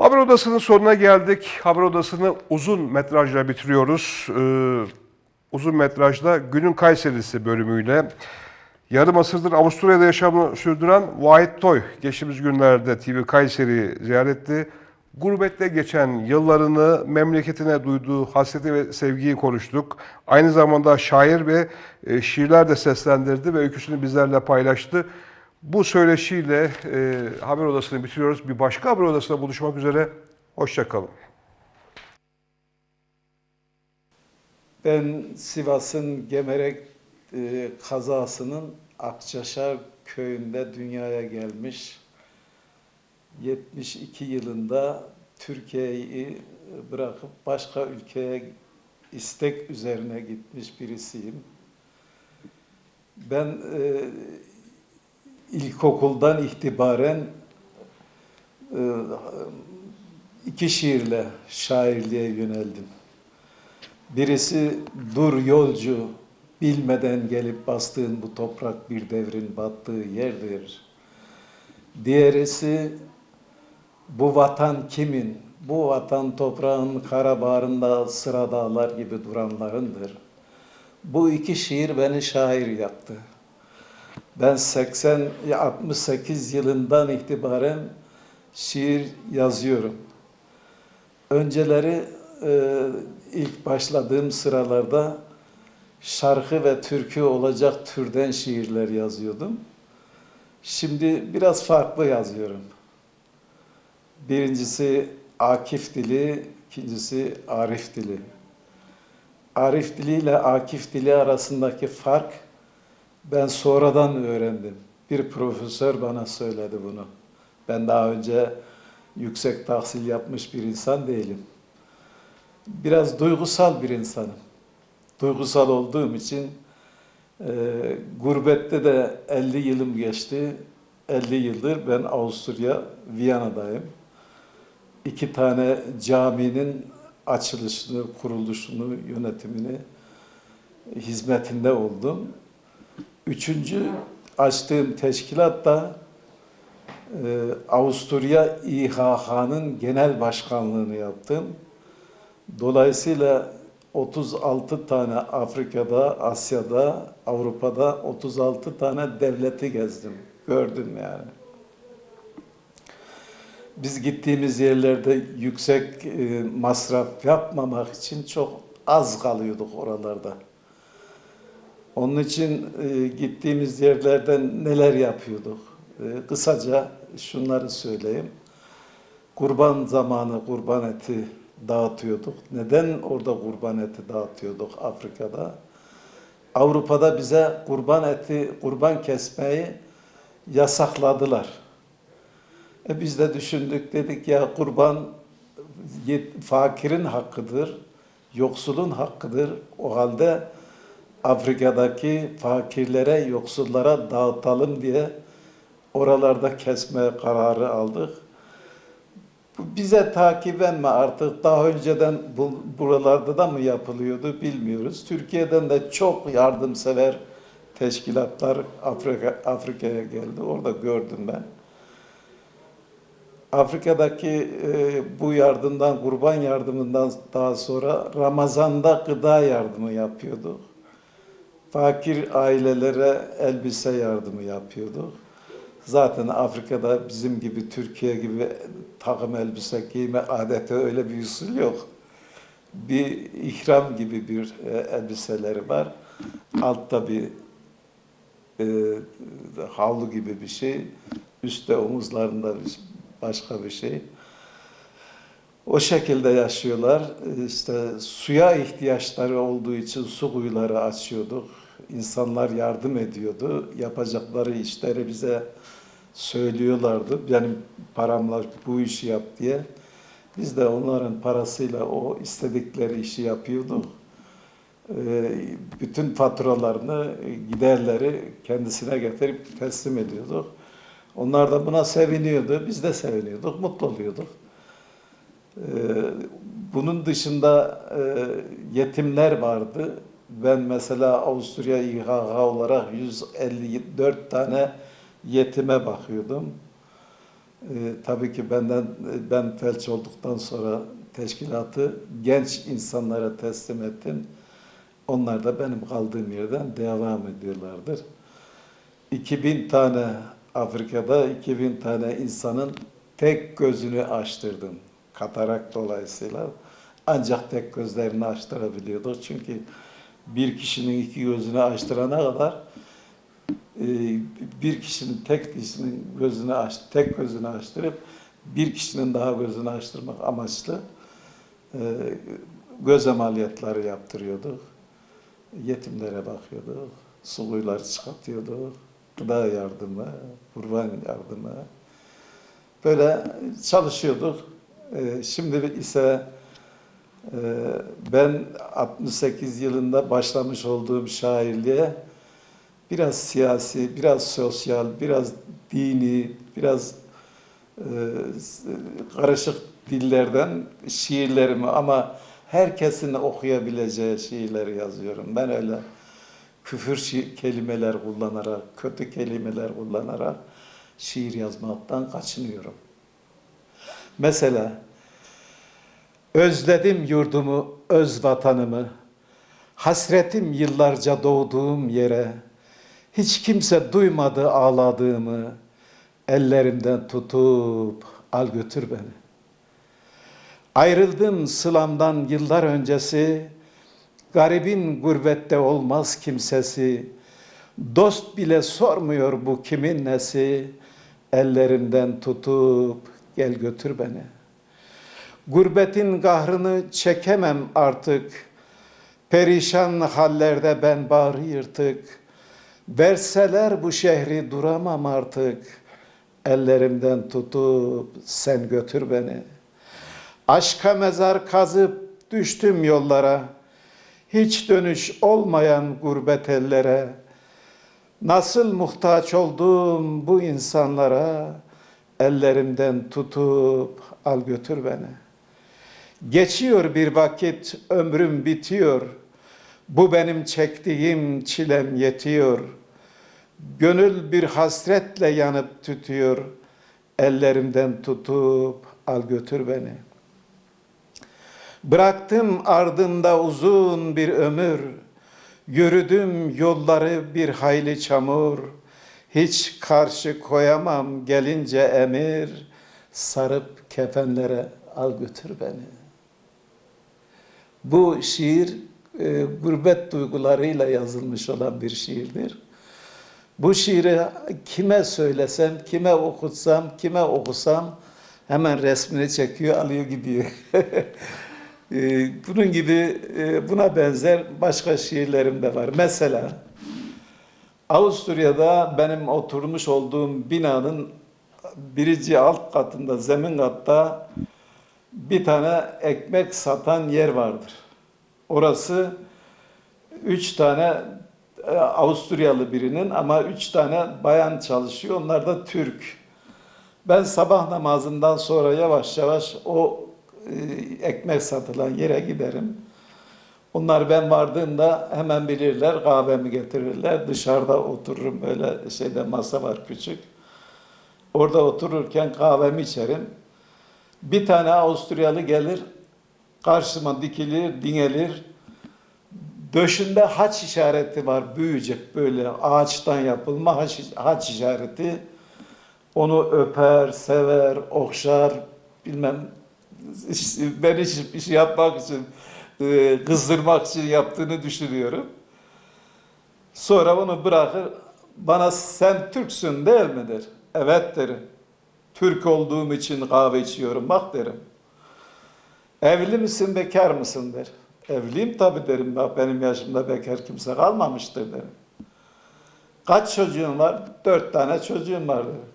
Haber Odası'nın sonuna geldik. Haber Odası'nı uzun metrajla bitiriyoruz. Ee, uzun metrajda Günün Kayserisi bölümüyle yarım asırdır Avusturya'da yaşamını sürdüren Vahit Toy geçtiğimiz günlerde TV Kayseri ziyaretti. Gurbette geçen yıllarını memleketine duyduğu hasreti ve sevgiyi konuştuk. Aynı zamanda şair ve e, şiirler de seslendirdi ve öyküsünü bizlerle paylaştı. Bu söyleşiyle e, haber odasını bitiriyoruz. Bir başka haber odasında buluşmak üzere. Hoşçakalın. Ben Sivas'ın Gemerek e, kazasının Akçaşar köyünde dünyaya gelmiş. 72 yılında Türkiye'yi bırakıp başka ülkeye istek üzerine gitmiş birisiyim. Ben e, ilkokuldan itibaren e, iki şiirle şairliğe yöneldim. Birisi dur yolcu bilmeden gelip bastığın bu toprak bir devrin battığı yerdir. Diğerisi bu vatan kimin? Bu vatan toprağın kara bağrında sıra dağlar gibi duranlarındır. Bu iki şiir beni şair yaptı. Ben 80 68 yılından itibaren şiir yazıyorum. Önceleri e, ilk başladığım sıralarda şarkı ve türkü olacak türden şiirler yazıyordum. Şimdi biraz farklı yazıyorum. Birincisi Akif dili, ikincisi Arif dili. Arif dili ile Akif dili arasındaki fark ben sonradan öğrendim. Bir profesör bana söyledi bunu. Ben daha önce yüksek tahsil yapmış bir insan değilim. Biraz duygusal bir insanım. Duygusal olduğum için e, gurbette de 50 yılım geçti. 50 yıldır ben Avusturya, Viyana'dayım. İki tane caminin açılışını, kuruluşunu, yönetimini hizmetinde oldum. Üçüncü açtığım teşkilat da e, Avusturya İHH'nın genel başkanlığını yaptım. Dolayısıyla 36 tane Afrika'da, Asya'da, Avrupa'da 36 tane devleti gezdim, gördüm yani. Biz gittiğimiz yerlerde yüksek e, masraf yapmamak için çok az kalıyorduk oralarda. Onun için e, gittiğimiz yerlerden neler yapıyorduk? E, kısaca şunları söyleyeyim. Kurban zamanı kurban eti dağıtıyorduk. Neden orada kurban eti dağıtıyorduk Afrika'da? Avrupa'da bize kurban eti, kurban kesmeyi yasakladılar. E biz de düşündük dedik ya kurban fakirin hakkıdır, yoksulun hakkıdır. O halde Afrika'daki fakirlere, yoksullara dağıtalım diye oralarda kesme kararı aldık. Bize takiben mi artık daha önceden bu, buralarda da mı yapılıyordu bilmiyoruz. Türkiye'den de çok yardımsever teşkilatlar Afrika Afrika'ya geldi. Orada gördüm ben. Afrika'daki e, bu yardımdan, kurban yardımından daha sonra Ramazan'da gıda yardımı yapıyorduk. Fakir ailelere elbise yardımı yapıyorduk. Zaten Afrika'da bizim gibi, Türkiye gibi takım elbise giyme adeti öyle bir usul yok. Bir ihram gibi bir e, elbiseleri var. Altta bir e, havlu gibi bir şey. Üstte omuzlarında bir, başka bir şey. O şekilde yaşıyorlar. İşte suya ihtiyaçları olduğu için su kuyuları açıyorduk. İnsanlar yardım ediyordu. Yapacakları işleri bize söylüyorlardı. Benim paramla bu işi yap diye. Biz de onların parasıyla o istedikleri işi yapıyorduk. Ee, Bütün faturalarını, giderleri kendisine getirip teslim ediyorduk. Onlar da buna seviniyordu. Biz de seviniyorduk, mutlu oluyorduk. Ee, Bunun dışında e, yetimler vardı. Ben mesela Avusturya İHH olarak 154 tane yetime bakıyordum. Ee, tabii ki benden ben felç olduktan sonra teşkilatı genç insanlara teslim ettim. Onlar da benim kaldığım yerden devam ediyorlardır. 2000 tane Afrika'da 2000 tane insanın tek gözünü açtırdım. Katarak dolayısıyla. Ancak tek gözlerini açtırabiliyorduk. Çünkü bir kişinin iki gözünü açtırana kadar e, bir kişinin tek kişinin gözünü aç, tek gözünü açtırıp bir kişinin daha gözünü açtırmak amaçlı e, göz ameliyatları yaptırıyorduk. Yetimlere bakıyorduk, su kuyuları çıkartıyorduk, gıda yardımı, kurban yardımı. Böyle çalışıyorduk. E, şimdi ise e, ben 68 yılında başlamış olduğum şairliğe biraz siyasi, biraz sosyal, biraz dini, biraz e, karışık dillerden şiirlerimi ama herkesin okuyabileceği şiirleri yazıyorum. Ben öyle küfür kelimeler kullanarak, kötü kelimeler kullanarak şiir yazmaktan kaçınıyorum. Mesela özledim yurdumu, öz vatanımı, hasretim yıllarca doğduğum yere, hiç kimse duymadı ağladığımı, ellerimden tutup al götür beni. Ayrıldım sılamdan yıllar öncesi, garibin gurbette olmaz kimsesi, dost bile sormuyor bu kimin nesi, ellerimden tutup gel götür beni. Gurbetin kahrını çekemem artık, perişan hallerde ben bağrı yırtık, verseler bu şehri duramam artık, ellerimden tutup sen götür beni.'' Aşka mezar kazıp düştüm yollara, hiç dönüş olmayan gurbet ellere. Nasıl muhtaç oldum bu insanlara, ellerimden tutup al götür beni. Geçiyor bir vakit, ömrüm bitiyor. Bu benim çektiğim çilem yetiyor. Gönül bir hasretle yanıp tütüyor. Ellerimden tutup al götür beni.'' Bıraktım ardında uzun bir ömür, yürüdüm yolları bir hayli çamur. Hiç karşı koyamam gelince emir, sarıp kefenlere al götür beni. Bu şiir e, gurbet duygularıyla yazılmış olan bir şiirdir. Bu şiiri kime söylesem, kime okutsam, kime okusam hemen resmini çekiyor, alıyor gidiyor. Ee, Bunun gibi e, buna benzer başka şiirlerim de var. Mesela Avusturya'da benim oturmuş olduğum binanın birinci alt katında, zemin katta bir tane ekmek satan yer vardır. Orası üç tane e, Avusturyalı birinin ama üç tane bayan çalışıyor. Onlar da Türk. Ben sabah namazından sonra yavaş yavaş o e, ekmek satılan yere giderim. Onlar ben vardığımda hemen bilirler, kahvemi getirirler. Dışarıda otururum böyle şeyde masa var küçük. Orada otururken kahvemi içerim. Bir tane Avusturyalı gelir, karşıma dikilir, dingelir. Döşünde haç işareti var, büyüyecek böyle ağaçtan yapılma haç, haç işareti. Onu öper, sever, okşar, bilmem ben hiç bir şey yapmak için, e, kızdırmak için yaptığını düşünüyorum. Sonra onu bırakır, bana sen Türksün değil mi der. Evet derim. Türk olduğum için kahve içiyorum bak derim. Evli misin, bekar mısın der. Evliyim tabii derim. Bak benim yaşımda bekar kimse kalmamıştır derim. Kaç çocuğun var? Dört tane çocuğum var derim.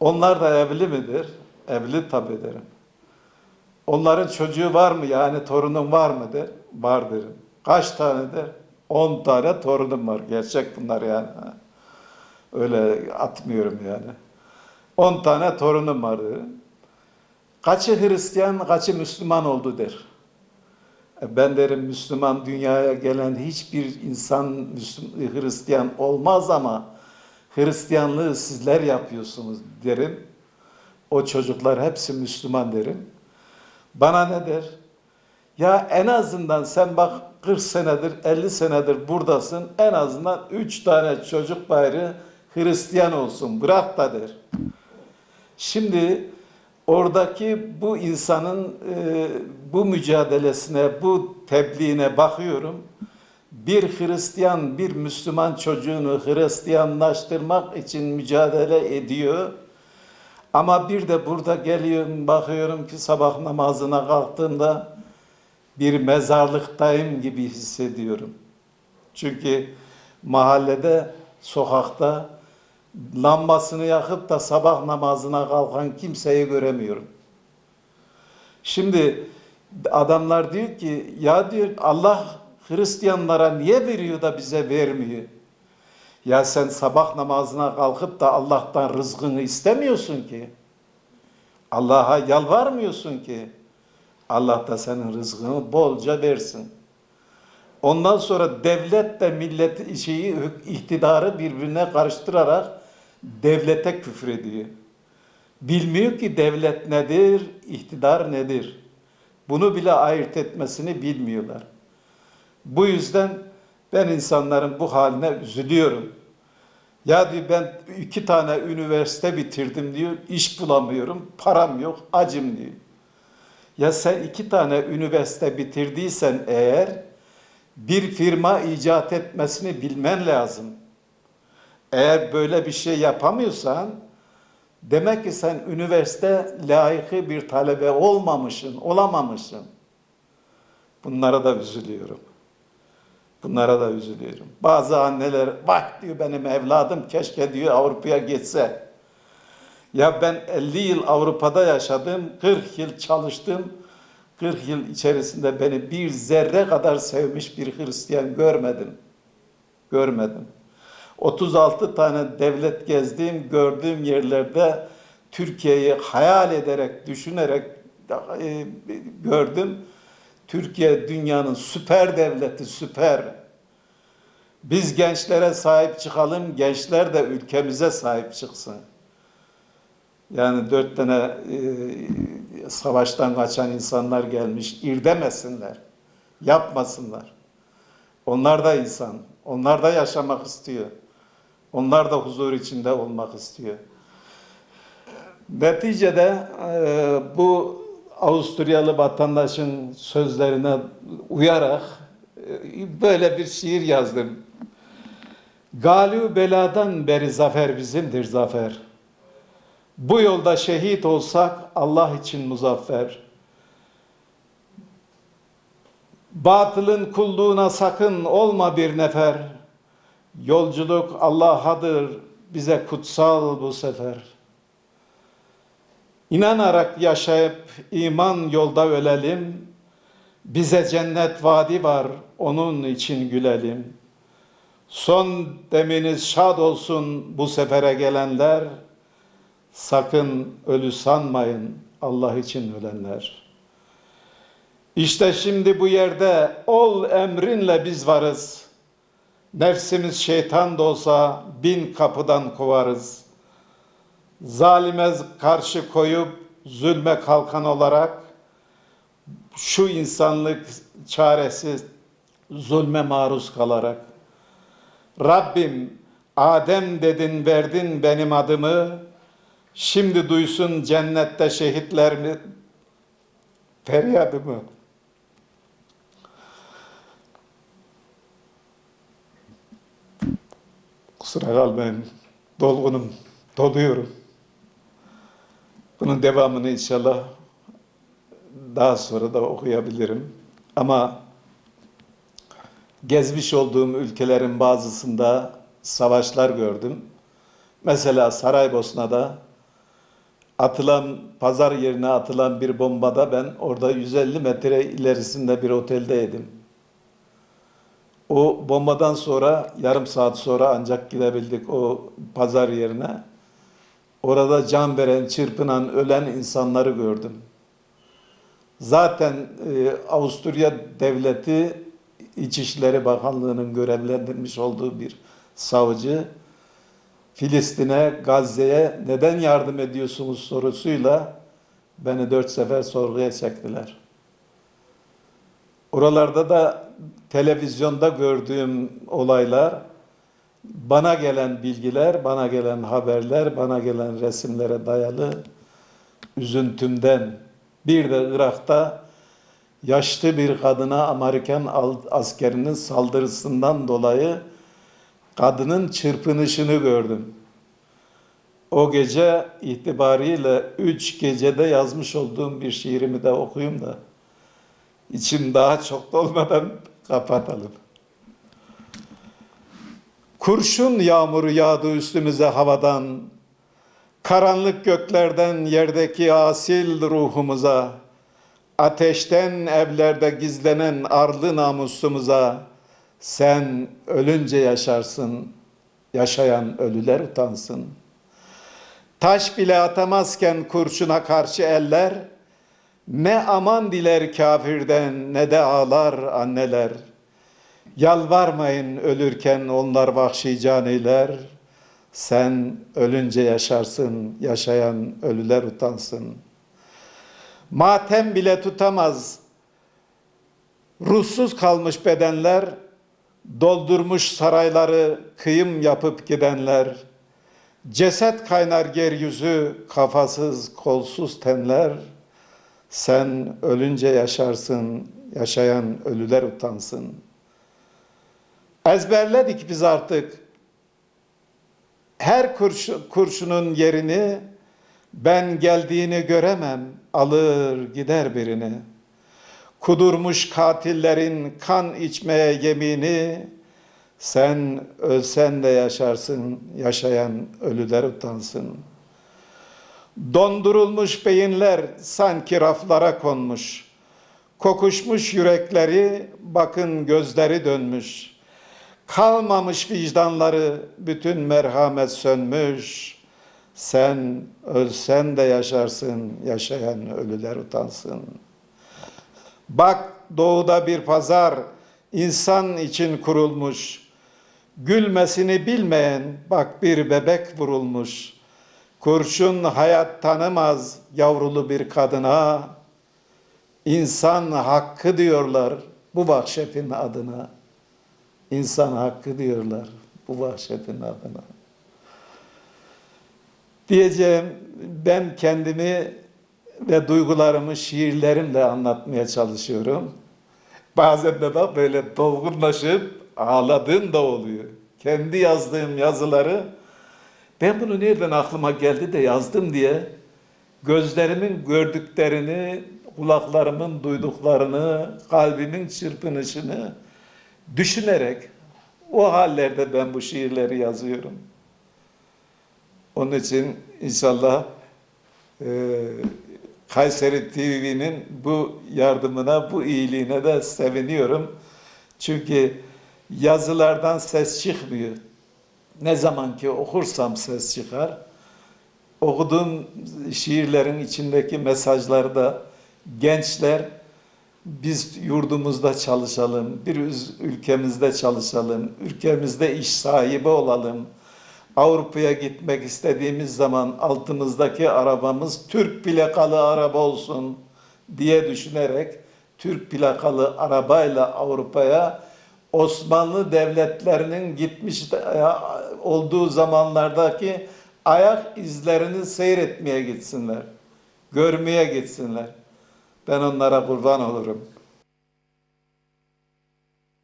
Onlar da evli midir? Evli tabii derim. Onların çocuğu var mı yani torunun var mı der. Var derim. Kaç tane der? On tane torunum var. Gerçek bunlar yani. Öyle atmıyorum yani. On tane torunum var derim. Kaçı Hristiyan, kaçı Müslüman oldu der. E Ben derim Müslüman dünyaya gelen hiçbir insan Müslüman, Hristiyan olmaz ama Hristiyanlığı sizler yapıyorsunuz derim. O çocuklar hepsi Müslüman derim. Bana ne der? Ya en azından sen bak 40 senedir, 50 senedir buradasın. En azından 3 tane çocuk bayrağı Hristiyan olsun. Bırak da der. Şimdi oradaki bu insanın e, bu mücadelesine, bu tebliğine bakıyorum. Bir Hristiyan, bir Müslüman çocuğunu Hristiyanlaştırmak için mücadele ediyor. Ama bir de burada geliyorum, bakıyorum ki sabah namazına kalktığımda bir mezarlıktayım gibi hissediyorum. Çünkü mahallede, sokakta lambasını yakıp da sabah namazına kalkan kimseyi göremiyorum. Şimdi adamlar diyor ki ya diyor Allah Hristiyanlara niye veriyor da bize vermiyor? Ya sen sabah namazına kalkıp da Allah'tan rızkını istemiyorsun ki. Allah'a yalvarmıyorsun ki. Allah da senin rızkını bolca versin. Ondan sonra devlet de millet şeyi iktidarı birbirine karıştırarak devlete küfür ediyor. Bilmiyor ki devlet nedir, iktidar nedir. Bunu bile ayırt etmesini bilmiyorlar. Bu yüzden ben insanların bu haline üzülüyorum. Ya diyor ben iki tane üniversite bitirdim diyor, iş bulamıyorum, param yok, acım diyor. Ya sen iki tane üniversite bitirdiysen eğer bir firma icat etmesini bilmen lazım. Eğer böyle bir şey yapamıyorsan demek ki sen üniversite layıkı bir talebe olmamışsın, olamamışsın. Bunlara da üzülüyorum. Bunlara da üzülüyorum. Bazı anneler bak diyor benim evladım keşke diyor Avrupa'ya geçse. Ya ben 50 yıl Avrupa'da yaşadım, 40 yıl çalıştım. 40 yıl içerisinde beni bir zerre kadar sevmiş bir Hristiyan görmedim. Görmedim. 36 tane devlet gezdiğim, gördüğüm yerlerde Türkiye'yi hayal ederek, düşünerek e, gördüm. Türkiye dünyanın süper devleti, süper. Biz gençlere sahip çıkalım, gençler de ülkemize sahip çıksın. Yani dört tane e, savaştan kaçan insanlar gelmiş, irdemesinler, yapmasınlar. Onlar da insan, onlar da yaşamak istiyor. Onlar da huzur içinde olmak istiyor. Neticede e, bu Avusturyalı vatandaşın sözlerine uyarak e, böyle bir şiir yazdım. Galü beladan beri zafer bizimdir zafer. Bu yolda şehit olsak Allah için muzaffer. Batılın kulluğuna sakın olma bir nefer. Yolculuk Allah'adır bize kutsal bu sefer. İnanarak yaşayıp iman yolda ölelim. Bize cennet vaadi var onun için gülelim. Son deminiz şad olsun bu sefere gelenler. Sakın ölü sanmayın Allah için ölenler. İşte şimdi bu yerde ol emrinle biz varız. Nefsimiz şeytan da olsa bin kapıdan kovarız. Zalime karşı koyup zulme kalkan olarak şu insanlık çaresiz zulme maruz kalarak Rabbim Adem dedin verdin benim adımı Şimdi duysun cennette şehitler mi feryadımı. Kusura kalmayın. Dolgunum. Doluyorum. Bunun devamını inşallah daha sonra da okuyabilirim. Ama gezmiş olduğum ülkelerin bazısında savaşlar gördüm. Mesela Saraybosna'da atılan pazar yerine atılan bir bombada ben orada 150 metre ilerisinde bir oteldeydim. O bombadan sonra yarım saat sonra ancak gidebildik o pazar yerine. Orada can veren, çırpınan, ölen insanları gördüm. Zaten e, Avusturya devleti İçişleri Bakanlığı'nın görevlendirmiş olduğu bir savcı Filistin'e, Gazze'ye neden yardım ediyorsunuz sorusuyla beni dört sefer sorguya çektiler. Oralarda da televizyonda gördüğüm olaylar, bana gelen bilgiler, bana gelen haberler, bana gelen resimlere dayalı üzüntümden bir de Irak'ta yaşlı bir kadına Amerikan askerinin saldırısından dolayı kadının çırpınışını gördüm. O gece itibariyle üç gecede yazmış olduğum bir şiirimi de okuyayım da içim daha çok dolmadan kapatalım. Kurşun yağmuru yağdı üstümüze havadan, karanlık göklerden yerdeki asil ruhumuza, ateşten evlerde gizlenen arlı namusumuza, sen ölünce yaşarsın, yaşayan ölüler utansın. Taş bile atamazken kurşuna karşı eller, ne aman diler kafirden ne de ağlar anneler. Yalvarmayın ölürken onlar vahşi caniler. Sen ölünce yaşarsın, yaşayan ölüler utansın. Matem bile tutamaz. Ruhsuz kalmış bedenler, doldurmuş sarayları kıyım yapıp gidenler. Ceset kaynar yeryüzü, kafasız, kolsuz tenler. Sen ölünce yaşarsın, yaşayan ölüler utansın. Ezberledik biz artık. Her kurşu- kurşunun yerini ben geldiğini göremem, alır gider birini. Kudurmuş katillerin kan içmeye yemini, sen ölsen de yaşarsın, yaşayan ölüler utansın. Dondurulmuş beyinler sanki raflara konmuş. Kokuşmuş yürekleri, bakın gözleri dönmüş. Kalmamış vicdanları, bütün merhamet sönmüş. Sen ölsen de yaşarsın, yaşayan ölüler utansın. Bak doğuda bir pazar, insan için kurulmuş. Gülmesini bilmeyen, bak bir bebek vurulmuş. Kurşun hayat tanımaz yavrulu bir kadına. İnsan hakkı diyorlar bu vahşetin adına. İnsan hakkı diyorlar bu vahşetin adına. Diyeceğim ben kendimi ve duygularımı şiirlerimle anlatmaya çalışıyorum. Bazen de bak böyle dolgunlaşıp ağladığım da oluyor. Kendi yazdığım yazıları ben bunu nereden aklıma geldi de yazdım diye gözlerimin gördüklerini, kulaklarımın duyduklarını, kalbimin çırpınışını düşünerek o hallerde ben bu şiirleri yazıyorum. Onun için inşallah e, Kayseri TV'nin bu yardımına, bu iyiliğine de seviniyorum. Çünkü yazılardan ses çıkmıyor. Ne zaman ki okursam ses çıkar. Okuduğum şiirlerin içindeki mesajlarda gençler biz yurdumuzda çalışalım, bir ülkemizde çalışalım, ülkemizde iş sahibi olalım. Avrupa'ya gitmek istediğimiz zaman altımızdaki arabamız Türk plakalı araba olsun diye düşünerek Türk plakalı arabayla Avrupa'ya Osmanlı devletlerinin gitmiş olduğu zamanlardaki ayak izlerini seyretmeye gitsinler. Görmeye gitsinler. Ben onlara kurban olurum.